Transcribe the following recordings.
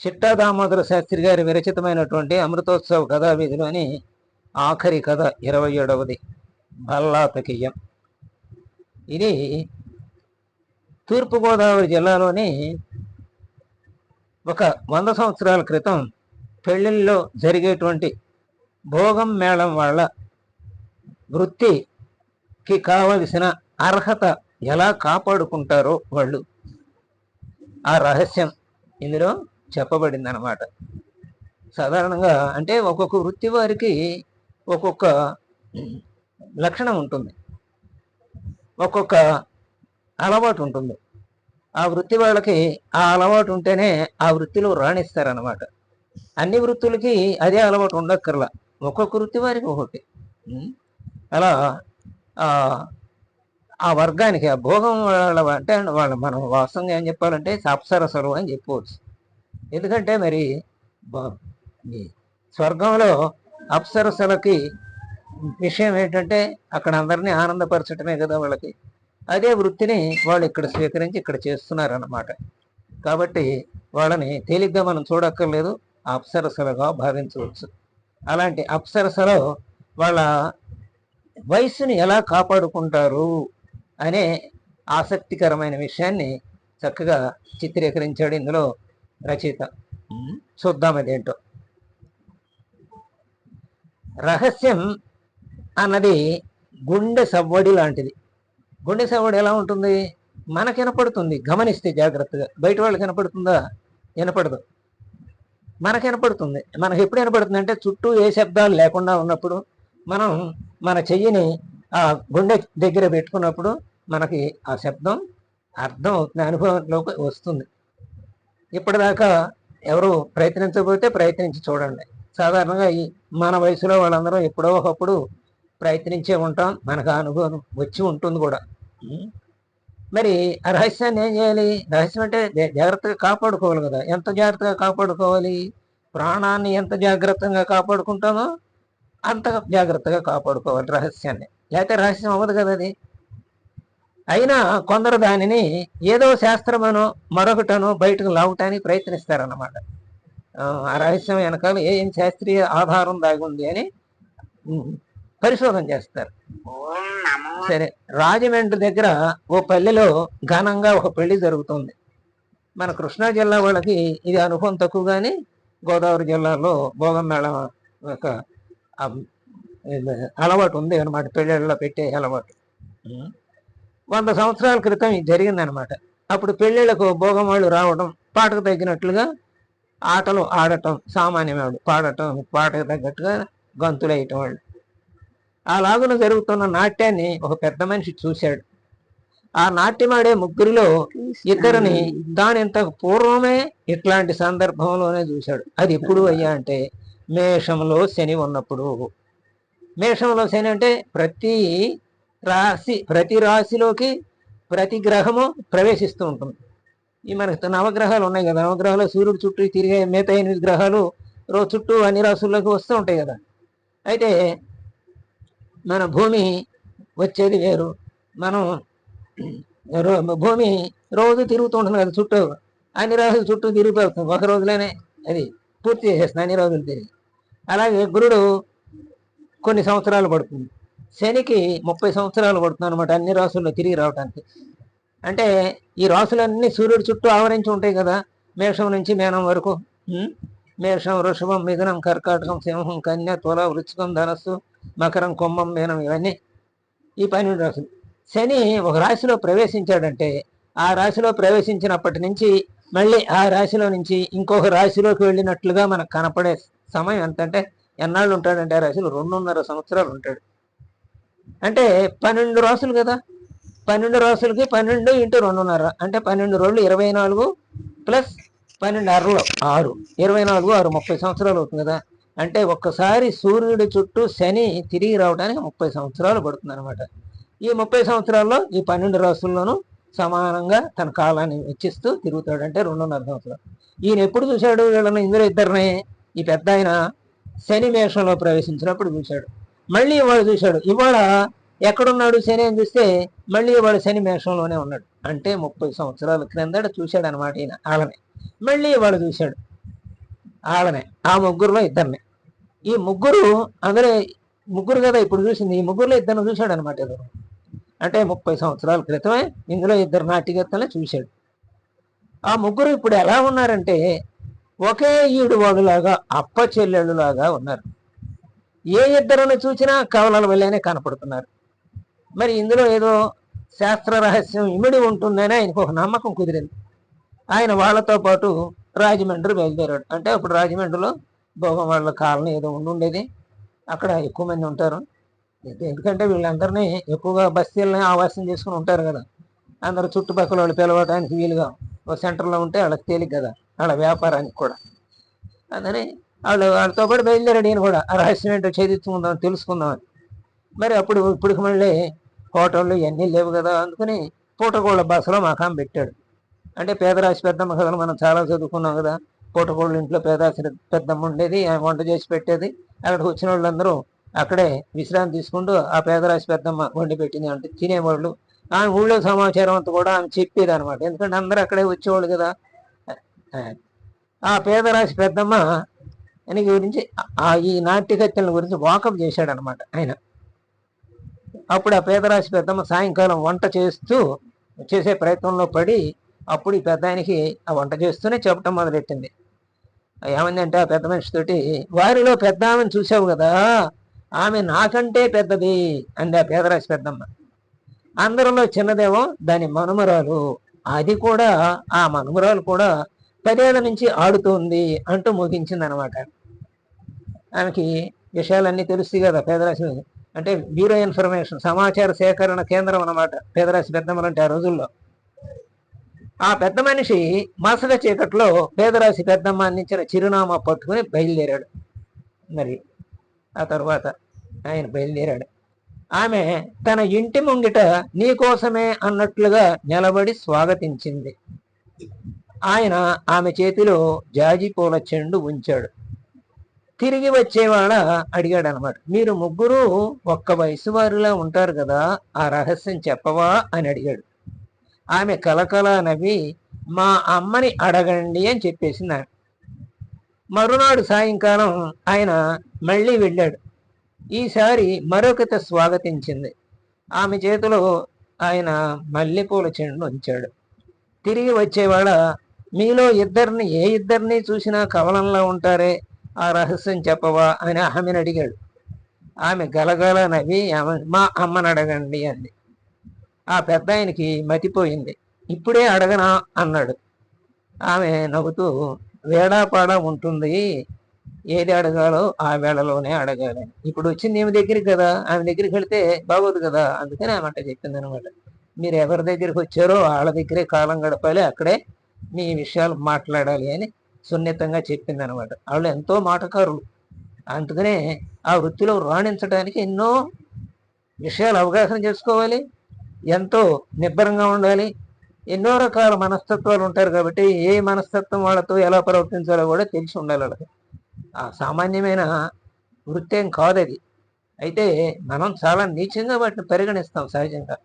చిట్టా దామోదర శాస్త్రి గారి విరచితమైనటువంటి అమృతోత్సవ కథావిధిలోని ఆఖరి కథ ఇరవై ఏడవది భల్లాతకీయం ఇది తూర్పుగోదావరి జిల్లాలోని ఒక వంద సంవత్సరాల క్రితం పెళ్ళిళ్ళలో జరిగేటువంటి భోగం మేళం వాళ్ళ వృత్తికి కావలసిన అర్హత ఎలా కాపాడుకుంటారో వాళ్ళు. ఆ రహస్యం ఇందులో చెప్పబడింది అనమాట సాధారణంగా అంటే ఒక్కొక్క వృత్తి వారికి ఒక్కొక్క లక్షణం ఉంటుంది. ఒక్కొక్క అలవాటు ఉంటుంది. ఆ వృత్తి వాళ్ళకి ఆ అలవాటు ఉంటేనే ఆ వృత్తిలో రాణిస్తారనమాట అన్ని వృత్తులకి అదే అలవాటు ఉండక్కర్లా. ఒక్కొక్క వృత్తి వారికి ఒకటి అలా ఆ వర్గానికి ఆ భోగం వాళ్ళ అంటే వాళ్ళ మనం వాస్తవంగా ఏం చెప్పాలంటే సాప్సరసలు అని చెప్పవచ్చు. ఎందుకంటే మరి స్వర్గంలో అప్సరసలకి విషయం ఏంటంటే అక్కడ అందరినీ ఆనందపరచటమే కదా వాళ్ళకి. అదే వృత్తిని వాళ్ళు ఇక్కడ స్వీకరించి ఇక్కడ చేస్తున్నారన్నమాట. కాబట్టి వాళ్ళని తేలిగ్గా మనం చూడక్కర్లేదు అప్సరసలుగా భావించవచ్చు. అలాంటి అప్సరసలో వాళ్ళ వయస్సుని ఎలా కాపాడుకుంటారు అనే ఆసక్తికరమైన విషయాన్ని చక్కగా చిత్రీకరించాడు. ఇందులో రచయిత చూద్దాం అదేంటో రహస్యం అన్నది గుండె సవ్వడి లాంటిది. గుండె సవ్వడి ఎలా ఉంటుంది? మనకు వినపడుతుంది. గమనిస్తే జాగ్రత్తగా. బయట వాళ్ళకి వినపడుతుందా? వినపడదు. మనకు వినపడుతుంది. మనకు ఎప్పుడు వినపడుతుంది అంటే చుట్టూ ఏ శబ్దాలు లేకుండా ఉన్నప్పుడు మనం మన చెయ్యిని ఆ గుండె దగ్గర పెట్టుకున్నప్పుడు మనకి ఆ శబ్దం అర్థం అవుతుంది అనుభవంలోకి వస్తుంది. ఇప్పటిదాకా ఎవరు ప్రయత్నించకపోతే ప్రయత్నించి చూడండి. సాధారణంగా ఈ మన వయసులో వాళ్ళందరూ ఎప్పుడో ఒకప్పుడు ప్రయత్నించే ఉంటాం. మనకు అనుభవం వచ్చి ఉంటుంది కూడా. మరి ఆ రహస్యాన్ని ఏం చేయాలి? రహస్యం అంటే జా- జాగ్రత్తగా కాపాడుకోవాలి కదా. ఎంత జాగ్రత్తగా కాపాడుకోవాలి? ప్రాణాన్ని ఎంత జాగ్రత్తగా కాపాడుకుంటామో అంత జాగ్రత్తగా కాపాడుకోవాలి రహస్యాన్ని. లేకపోతే రహస్యం అవ్వదు కదా అది. అయినా కొందరు దానిని ఏదో శాస్త్రమనో మరొకటనో బయటకు లావటానికి ప్రయత్నిస్తారన్నమాట. ఆ, ఆ రహస్యం వెనకాల ఏం శాస్త్రీయ ఆధారం దాగుంది అని పరిశోధన చేస్తారు. సరే రాజమండ్రి దగ్గర ఓ పల్లెలో ఘనంగా ఒక పెళ్ళి జరుగుతుంది. మన కృష్ణా జిల్లా వాళ్ళకి ఇది అనుభవం తక్కువ కానీ గోదావరి జిల్లాలో భోగం మేళ అలవాటు ఉంది అనమాట పెళ్ళిళ్ళలో పెట్టే అలవాటు. వంద సంవత్సరాల క్రితం ఇది జరిగిందనమాట. అప్పుడు పెళ్ళిళ్ళకు భోగం వాళ్ళు రావడం పాటకు తగ్గినట్లుగా ఆటలు ఆడటం సామాన్యమేవాడు పాడటం పాటకు తగ్గట్టుగా గంతులు వేయటం వాళ్ళు అలాగున జరుగుతున్న నాట్యాన్ని ఒక పెద్ద మనిషి చూశాడు. ఆ నాట్యమాడే ముగ్గురిలో ఇద్దరిని దానింత పూర్వమే ఇట్లాంటి సందర్భంలోనే చూశాడు. అది ఎప్పుడు అయ్యా అంటే మేషంలో శని ఉన్నప్పుడు. మేషంలో శని అంటే ప్రతి రాశి ప్రతి రాశిలోకి ప్రతి గ్రహము ప్రవేశిస్తూ ఉంటుంది. ఈ మనకు నవగ్రహాలు ఉన్నాయి కదా. నవగ్రహాలు సూర్యుడు చుట్టూ తిరిగే మిగతా ఎనిమిది గ్రహాలు రోజు చుట్టూ అన్ని రాశుల్లోకి వస్తూ ఉంటాయి కదా. అయితే మన భూమి వచ్చేది వేరు. మనం రో- భూమి రోజు తిరుగుతూ ఉంటుంది కదా చుట్టూ. అన్ని రోజులు చుట్టూ తిరిగిపోతుంది ఒక రోజులోనే అది పూర్తి చేసేస్తుంది అన్ని రోజులు తిరిగి. అలాగే గురుడు కొన్ని సంవత్సరాలు పడుతుంది. శనికి ముప్పై సంవత్సరాలు పడుతుంది అనమాట అన్ని రాసుల్లో తిరిగి రావడానికి అంటే ఈ రాసులన్నీ సూర్యుడు చుట్టూ ఆవరించి ఉంటాయి కదా మేషం నుంచి మేనం వరకు. మేషం వృషభం మిథునం కర్కాటకం సింహం కన్య తుల వృచ్చికం ధనస్సు మకరం కుంభం మీనం ఇవన్నీ ఈ పన్నెండు రాసులు. శని ఒక రాశిలో ప్రవేశించాడంటే ఆ రాశిలో ప్రవేశించినప్పటి నుంచి మళ్ళీ ఆ రాశిలో నుంచి ఇంకొక రాశిలోకి వెళ్ళినట్లుగా మనకు కనపడే సమయం ఎంతంటే ఎన్నాళ్ళు ఉంటాడంటే ఆ రాశిలో రెండున్నర సంవత్సరాలు ఉంటాడు. అంటే పన్నెండు రోజులు కదా. పన్నెండు రోజులకి పన్నెండు ఇంటూ రెండున్నర. అంటే పన్నెండు రోజులు ఇరవై నాలుగు ప్లస్ పన్నెండు అరలు ఆరు. ఇరవై నాలుగు ఆరు ముప్పై సంవత్సరాలు అవుతుంది కదా. అంటే ఒక్కసారి సూర్యుడి చుట్టూ శని తిరిగి రావడానికి ముప్పై సంవత్సరాలు పడుతుంది అనమాట ఈ ముప్పై సంవత్సరాల్లో ఈ పన్నెండు రాసుల్లోనూ సమానంగా తన కాలాన్ని వెచ్చిస్తూ తిరుగుతాడు. అంటే రెండున్నర సంవత్సరాలు. ఈయన ఎప్పుడు చూశాడు వీళ్ళని? ఇందులో ఇద్దరిని. ఈ పెద్ద ఆయన శని మేషంలో ప్రవేశించినప్పుడు చూశాడు. మళ్ళీ ఇవాళ చూశాడు. ఇవాళ ఎక్కడున్నాడు శని అని చూస్తే మళ్ళీ ఇవాళ శని మేషంలోనే ఉన్నాడు. అంటే ముప్పై సంవత్సరాల క్రిందట చూశాడు అనమాట ఈయన ఆళ్ళనే మళ్ళీ ఇవాళ చూశాడు ఆళ్ళనే ఆ ముగ్గురులో ఇద్దరిని. ఈ ముగ్గురు అందరే ముగ్గురు కదా ఇప్పుడు చూసింది. ఈ ముగ్గురులో ఇద్దరిని చూశాడు అనమాట ఎదురు అంటే ముప్పై సంవత్సరాల క్రితమే ఇందులో ఇద్దరు నాట్యగత్తలే చూశాడు. ఆ ముగ్గురు ఇప్పుడు ఎలా ఉన్నారంటే ఒకే ఈడు వాడులాగా అప్ప చెల్లెళ్ళులాగా ఉన్నారు. ఏ ఇద్దరును చూసినా కవలల వల్లనే కనపడుతున్నారు. మరి ఇందులో ఏదో శాస్త్ర రహస్యం ఇమిడి ఉంటుందని ఆయనకు ఒక నమ్మకం కుదిరింది. ఆయన వాళ్ళతో పాటు రాజమండ్రి బయలుదేరాడు. అంటే అప్పుడు రాజమండ్రిలో భోగం వాళ్ళ కాలనీ ఏదో ఉండి ఉండేది. అక్కడ ఎక్కువ మంది ఉంటారు. ఎందుకంటే వీళ్ళందరినీ ఎక్కువగా బస్తీలని ఆవాసం చేసుకుని ఉంటారు కదా. అందరు చుట్టుపక్కల వాళ్ళు పిలవడానికి వీలుగా ఒక సెంటర్లో ఉంటే వాళ్ళకి తేలిక కదా. వాళ్ళ వ్యాపారానికి కూడా. అందుకని వాళ్ళు వాళ్ళతో పాటు బయలుదేరాడు ఈయన కూడా. ఆ రహస్యం ఏంటో ఛేదించుకుందాం తెలుసుకుందామని. మరి అప్పుడు ఇప్పటికి మళ్ళీ హోటళ్ళు ఇవన్నీ లేవు కదా అందుకని పూటకోళ్ళ బస్సులో మకాం పెట్టాడు. అంటే పేదరాశి పెద్దమ్మ కథలు మనం చాలా చదువుకున్నాం కదా. పూటకోళ్ళ ఇంట్లో పేదరాశి పెద్దమ్మ ఉండేది ఆమె వంట చేసి పెట్టేది. అక్కడికి వచ్చిన వాళ్ళందరూ అక్కడే విశ్రాంతి తీసుకుంటూ ఆ పేదరాశి పెద్దమ్మ వండి పెట్టింది. అంటే తినేవాళ్ళు. ఆమె ఊళ్ళో సమాచారం అంతా కూడా ఆమె చెప్పేది అనమాట ఎందుకంటే అందరూ అక్కడే వచ్చేవాళ్ళు కదా. ఆ పేదరాశి పెద్దమ్మ ఆయన గురించి ఆ ఈ నాట్యకత్తెల గురించి వాకప్ చేశాడు అనమాట ఆయన. అప్పుడు ఆ పేదరాశి పెద్దమ్మ సాయంకాలం వంట చేస్తూ చేసే ప్రయత్నంలో పడి అప్పుడు ఈ పెద్ద ఆయనకి ఆ వంట చేస్తూనే చెప్పటం మొదలెట్టింది. ఏమందంటే ఆ పెద్ద మనిషితోటి వారిలో పెద్ద ఆమెను చూసావు కదా ఆమె నాకంటే పెద్దది అంది ఆ పేదరాశి పెద్దమ్మ. అందరిలో చిన్నదేమో దాని మనుమరాలు. అది కూడా ఆ మనుమరాలు కూడా పదేళ్ళ నుంచి ఆడుతోంది అంటూ ముగించింది అనమాట ఆమెకి విషయాలన్నీ తెలుస్తాయి కదా పేదరాశి అంటే బ్యూరో ఇన్ఫర్మేషన్ సమాచార సేకరణ కేంద్రం అన్నమాట పేదరాశి పెద్దమ్మలు అంటే ఆ రోజుల్లో. ఆ పెద్ద మనిషి మసక చీకట్లో పేదరాశి పెద్దమ్మ అందించిన చిరునామా పట్టుకుని బయలుదేరాడు. మరి ఆ తర్వాత ఆయన బయలుదేరాడు. ఆమె తన ఇంటి ముంగిట నీకోసమే అన్నట్లుగా నిలబడి స్వాగతించింది. ఆయన ఆమె చేతిలో జాజి పూల చెండు ఉంచాడు. తిరిగి వచ్చేవాళ్ళ అడిగాడు అనమాట మీరు ముగ్గురు ఒక్క వయసు వారిలా ఉంటారు కదా ఆ రహస్యం చెప్పవా అని అడిగాడు. ఆమె కలకల నవ్వి మా అమ్మని అడగండి అని చెప్పేసింది ఆమె మరునాడు సాయంకాలం ఆయన మళ్ళీ వెళ్ళాడు. ఈసారి మరొకత స్వాగతించింది. ఆమె చేతిలో ఆయన మల్లెపూల చెండు ఉంచాడు. తిరిగి వచ్చేవాళ్ళ మీలో ఇద్దరిని ఏ ఇద్దరిని చూసినా కవలంలో ఉంటారే? ఆ రహస్యం చెప్పవా అని ఆమెను అడిగాడు. ఆమె గలగల నవ్వి ఆమె మా అమ్మని అడగండి అంది. ఆ పెద్ద ఆయనకి మతిపోయింది. ఇప్పుడే అడగనా అన్నాడు. ఆమె నవ్వుతూ వేడాపాడా ఉంటుంది. ఏది అడగాలో ఆ వేళలోనే అడగాలి. ఇప్పుడు వచ్చింది ఏమి దగ్గరికి కదా ఆమె దగ్గరికి వెళితే బాగోదు కదా అందుకని ఆమె అంట చెప్పింది అనమాట మీరు ఎవరి దగ్గరికి వచ్చారో వాళ్ళ దగ్గరే కాలం గడపాలి. అక్కడే మీ విషయాలు మాట్లాడాలి అని సున్నితంగా చెప్పింది అనమాట వాళ్ళు ఎంతో మాటకారులు. అందుకనే ఆ వృత్తిలో రాణించడానికి ఎన్నో విషయాలు అవగాహన చేసుకోవాలి ఎంతో నిబ్బరంగా ఉండాలి ఎన్నో రకాల మనస్తత్వాలు ఉంటారు కాబట్టి ఏ మనస్తత్వం వాళ్ళతో ఎలా ప్రవర్తించాలో కూడా తెలిసి ఉండాలి వాళ్ళకి. ఆ సామాన్యమైన వృత్తి ఏం కాదు అది. అయితే మనం చాలా నీచంగా వాటిని పరిగణిస్తాం సహజంగా.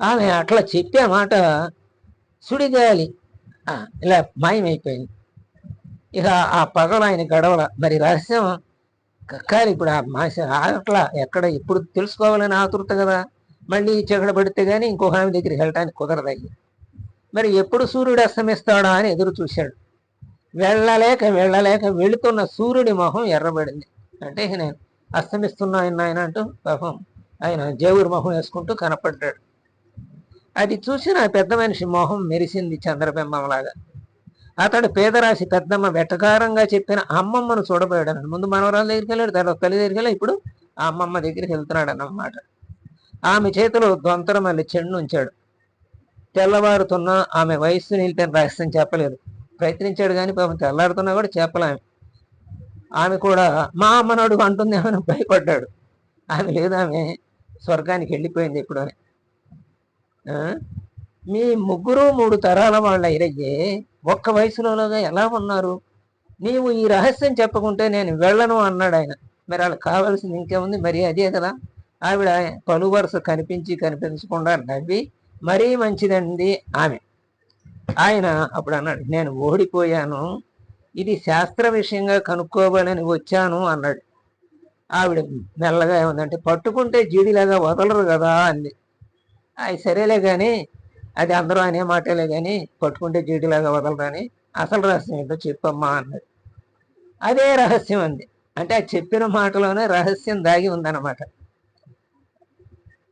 ఆమె అట్లా చెప్పే మాట సుడిగాలి. ఇలా మాయమైపోయింది. ఇక ఆ పగలు ఆయన గడవల మరి రహస్యం కక్కాలి ఇప్పుడు ఆ మాస ఆగట్లా ఎక్కడ ఇప్పుడు తెలుసుకోవాలని ఆతురత కదా. మళ్ళీ చెగడ పడితే కానీ ఇంకొక ఆమె దగ్గరికి వెళ్ళటానికి కుదరదయ్యి మరి ఎప్పుడు సూర్యుడు అస్తమిస్తాడా అని ఎదురు చూశాడు. వెళ్ళలేక వెళ్ళలేక వెళుతున్న సూర్యుడి మొహం ఎర్రబడింది. అంటే నేను అస్తమిస్తున్నా ఆయన ఆయన అంటూ పాపం ఆయన జేవురి మొహం వేసుకుంటూ కనపడ్డాడు. అది చూసి నా పెద్ద మనిషి మొహం మెరిసింది చంద్రబింబంలాగా. అతడు పేదరాశి పెద్దమ్మ వెటకారంగా చెప్పిన అమ్మమ్మను చూడబోయాడు ముందు మనవరాల దగ్గరికి వెళ్ళాడు తర్వాత తల్లి దగ్గరికి వెళ్ళి ఇప్పుడు ఆ అమ్మమ్మ దగ్గరికి వెళ్తున్నాడు అన్నమాట ఆమె చేతిలో దొంతర మళ్ళీ చెండు ఉంచాడు. తెల్లవారుతున్న ఆమె వయస్సు నిలిపిన రహస్యం చెప్పలేదు. ప్రయత్నించాడు కానీ పాపం తెల్లారుతున్నా కూడా చెప్పలేము ఆమె. కూడా మా అమ్మనాడు అంటుంది ఆమెను భయపడ్డాడు. ఆమె లేదు ఆమె స్వర్గానికి వెళ్ళిపోయింది ఇప్పుడు అని. మీ ముగ్గురు మూడు తరాల వాళ్ళ ఇరయ్యే ఒక్క వయసులోగా ఎలా ఉన్నారు? నీవు ఈ రహస్యం చెప్పకుంటే నేను వెళ్ళను అన్నాడు ఆయన. మరి వాళ్ళకి కావాల్సింది ఇంకేముంది? మరి అదే కదా. ఆవిడ పలు వరుస కనిపించి కనిపించకుండా నవ్వి మరీ మంచిదండి ఆమె. ఆయన అప్పుడు అన్నాడు నేను ఓడిపోయాను. ఇది శాస్త్ర విషయంగా కనుక్కోవాలని వచ్చాను అన్నాడు. ఆవిడ మెల్లగా ఏముందంటే పట్టుకుంటే జీడిలాగా వదలరు కదా అంది. అది సరేలే కానీ అది అందరూ అనే మాటలే కానీ పట్టుకుంటే జీడిలాగా వదలరని అసలు రహస్యం ఏంటో చెప్పమ్మా అన్నది. అదే రహస్యం అంది. అంటే ఆ చెప్పిన మాటలోనే రహస్యం దాగి ఉందన్నమాట.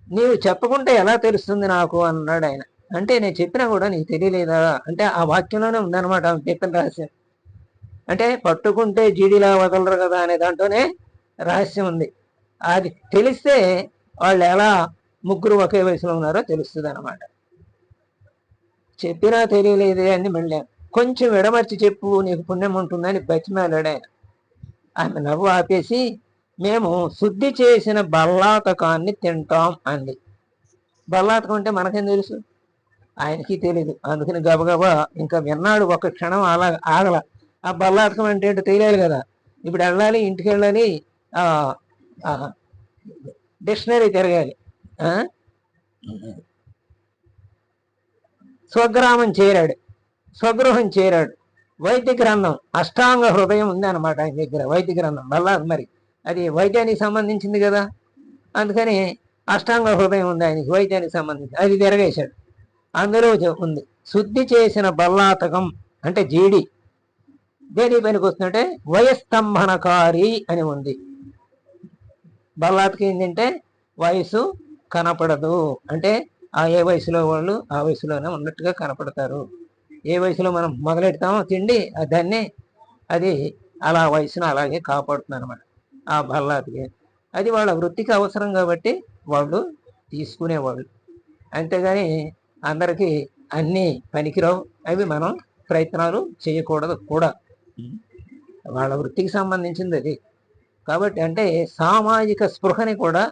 నీవు చెప్పకుంటే ఎలా తెలుస్తుంది నాకు అన్నాడు ఆయన. అంటే నేను చెప్పినా కూడా నీకు తెలియలేదా? అంటే ఆ వాక్యంలోనే ఉందన్నమాట చెప్పిన రహస్యం. అంటే పట్టుకుంటే జీడిలా వదలరు కదా అనే దాంట్లోనే రహస్యం ఉంది. అది తెలిస్తే వాళ్ళు ఎలా ముగ్గురు ఒకే వయసులో ఉన్నారో తెలుస్తుంది అనమాట చెప్పినా తెలియలేదే అని మళ్ళీ కొంచెం విడమర్చి చెప్పు నీకు పుణ్యం ఉంటుందని బతిమాలాడు ఆయన. ఆమె నవ్వు ఆపేసి మేము శుద్ధి చేసిన బల్లాతకాన్ని తింటాం అంది. బల్లాతకం అంటే మనకేం తెలుసు? ఆయనకి తెలియదు అందుకని గబగబా ఇంకా విన్నాడు ఒక క్షణం అలా ఆగల. ఆ బల్లాతకం అంటే ఏంటో తెలియాలి కదా. ఇప్పుడు వెళ్ళాలి ఇంటికి వెళ్ళాలి డిక్షనరీ తిరగాలి. స్వగ్రామం చేరాడు. స్వగృహం చేరాడు. వైద్య గ్రంథం అష్టాంగ హృదయం ఉంది అనమాట ఆయన దగ్గర వైద్య గ్రంథం. మళ్ళా మరి. అది వైద్యానికి సంబంధించింది కదా? అందుకని అష్టాంగ హృదయం ఉంది ఆయనకి వైద్యానికి సంబంధించి అది తిరగేశాడు అందులో ఉంది శుద్ధి చేసిన బల్లాతకం అంటే జీడి. దేని పనికి వస్తుందంటే వయస్తంభనకారి అని ఉంది. బల్లాతకం ఏంటంటే వయసు కనపడదు. అంటే ఆ ఏ వయసులో వాళ్ళు ఆ వయసులోనే ఉన్నట్టుగా కనపడతారు. ఏ వయసులో మనం మొదలెడతామో తిండి దాన్ని అది అలా వయసును అలాగే కాపాడుతుంది అనమాట ఆ బల్లాదికి అది వాళ్ళ వృత్తికి అవసరం కాబట్టి వాళ్ళు తీసుకునేవాళ్ళు. అంతేగాని అందరికీ అన్నీ పనికిరావు. అవి మనం ప్రయత్నాలు చేయకూడదు కూడా. వాళ్ళ వృత్తికి సంబంధించింది అది. కాబట్టి అంటే సామాజిక స్పృహని కూడా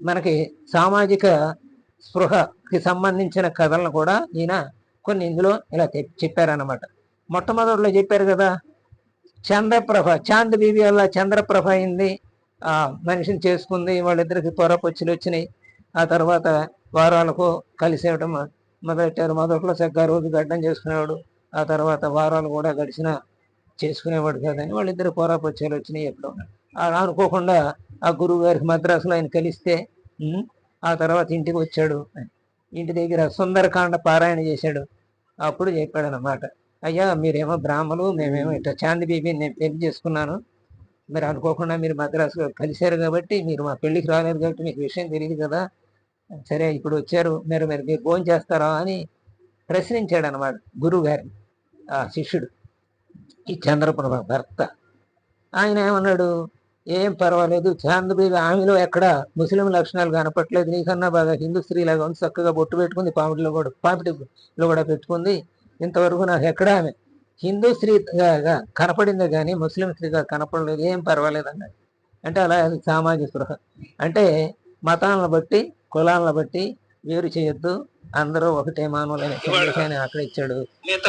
మనకి సామాజిక స్పృహకి సంబంధించిన కథలను కూడా ఈయన కొన్ని ఇందులో ఇలా చెప్- చెప్పారన్నమాట. మొట్టమొదటిలో చెప్పారు కదా చంద్రప్రభ చాంద్ బీబీ వల్ల చంద్రప్రభ అయింది. ఆ మనిషిని చేసుకుంది వాళ్ళిద్దరికి పొరపొచ్చులు వచ్చినాయి. ఆ తర్వాత వారాలకు కలిసేయడం మొదలెట్టారు. మొదట్లో చక్కగా రోజు గడ్డం చేసుకునేవాడు. ఆ తర్వాత వారాలు కూడా గడిచిన చేసుకునేవాడు కాదని వాళ్ళిద్దరు పొరపొచ్చాలు వచ్చినాయి ఎప్పుడో. అలా అనుకోకుండా ఆ గురువు గారికి మద్రాసులో ఆయన కలిస్తే ఆ తర్వాత ఇంటికి వచ్చాడు. ఇంటి దగ్గర సుందరకాండ పారాయణ చేశాడు. అప్పుడు చెప్పాడు అయ్యా మీరేమో బ్రాహ్మలు మేమేమో ఇట్లా చాంది బీబీని నేను పెళ్ళి చేసుకున్నాను. మీరు అనుకోకుండా మీరు మద్రాసులో కలిశారు కాబట్టి మీరు మా పెళ్ళికి రాలేదు కాబట్టి మీకు విషయం తెలియదు కదా. సరే ఇప్పుడు వచ్చారు మీరు మీరు మీరు భోజనం చేస్తారా? అని ప్రశ్నించాడు అనమాట గురువు గారిని ఆ శిష్యుడు ఈ చంద్రప్రభ భర్త. ఆయన ఏమన్నాడు ఏం పర్వాలేదు. చాందబీవి ఆమెలో ఎక్కడ ముస్లిం లక్షణాలు కనపట్లేదు నీకన్నా బాగా హిందూ స్త్రీలాగా ఉంది. చక్కగా బొట్టు పెట్టుకుంది పాపిటిలో కూడా పాపిటిలో కూడా పెట్టుకుంది. ఇంతవరకు నాకు ఎక్కడ ఆమె? హిందూ స్త్రీగా కనపడిందే కానీ ముస్లిం స్త్రీగా కనపడలేదు. ఏం పర్వాలేదు అన్నాడు అంటే అలా అది సామాజిక స్పృహ. అంటే మతాలను బట్టి కులాలను బట్టి వేరు చేయొద్దు. అందరూ ఒకటే మానవులైన సందేశాన్ని అక్కడ ఇచ్చాడు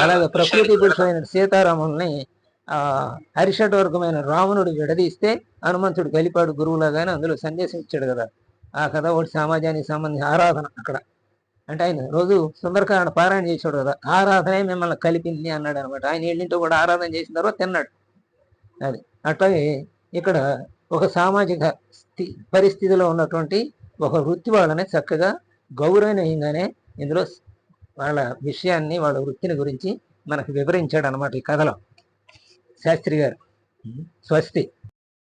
అలాగే ప్రకృతి పురుషులైన సీతారాముల్ని ఆ వర్గమైన రావణుడు విడదీస్తే హనుమంతుడు గలిపాడు గురువులాగానే అందులో సందేశం ఇచ్చాడు కదా. ఆ కథ ఒకటి సమాజానికి సంబంధించిన ఆరాధన అక్కడ. అంటే ఆయన రోజు సుందరకాండ పారాయణ చేశాడు కదా. ఆరాధనే మిమ్మల్ని కలిపింది అన్నాడు అనమాట. ఆయన ఏళ్ళింటూ కూడా ఆరాధన చేసిన తర్వాత తిన్నాడు. అది. అట్లాగే ఇక్కడ ఒక సామాజిక స్థి- పరిస్థితిలో ఉన్నటువంటి ఒక వృత్తి వాళ్ళని చక్కగా గౌరవనీయంగానే ఇందులో వాళ్ళ విషయాన్ని వాళ్ళ వృత్తిని గురించి మనకు వివరించాడు అనమాట ఈ కథలో. శాస్త్రి గారు. స్వస్తి.